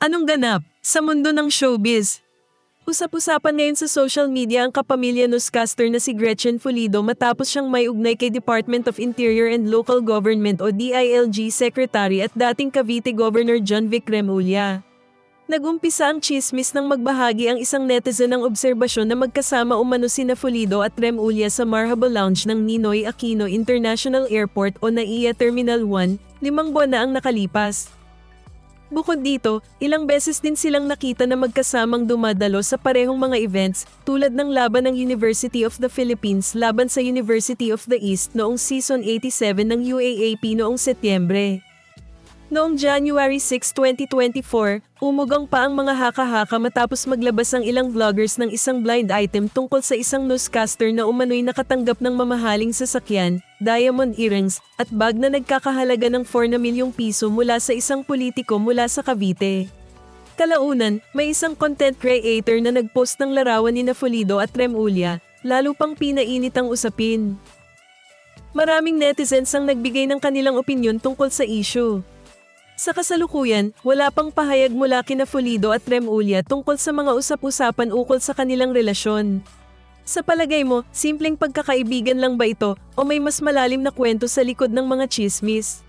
Anong ganap sa mundo ng showbiz? Usap-usapan ngayon sa social media ang kapamilya newscaster na si Gretchen Pulido matapos siyang may ugnay kay Department of Interior and Local Government o DILG Secretary at dating Cavite Governor John Vic Remulla. Nagumpisa ang chismis nang magbahagi ang isang netizen ng obserbasyon na magkasama umano sina Pulido at Remulla sa Marhaba Lounge ng Ninoy Aquino International Airport o NAIA Terminal 1, limang buwan na ang nakalipas. Bukod dito, ilang beses din silang nakita na magkasamang dumadalo sa parehong mga events tulad ng laban ng University of the Philippines laban sa University of the East noong season 87 ng UAAP noong Setyembre. Noong January 6, 2024, umugang pa ang mga haka-haka matapos maglabas ang ilang vloggers ng isang blind item tungkol sa isang newscaster na umano'y nakatanggap ng mamahaling sasakyan, diamond earrings, at bag na nagkakahalaga ng 4 na milyong piso mula sa isang politiko mula sa Cavite. Kalaunan, may isang content creator na nagpost ng larawan ni Nafulido at Remulla, lalo pang pinainit ang usapin. Maraming netizens ang nagbigay ng kanilang opinyon tungkol sa issue. Sa kasalukuyan, wala pang pahayag mula kina Fulido at Remulla tungkol sa mga usap-usapan ukol sa kanilang relasyon. Sa palagay mo, simpleng pagkakaibigan lang ba ito o may mas malalim na kwento sa likod ng mga chismis?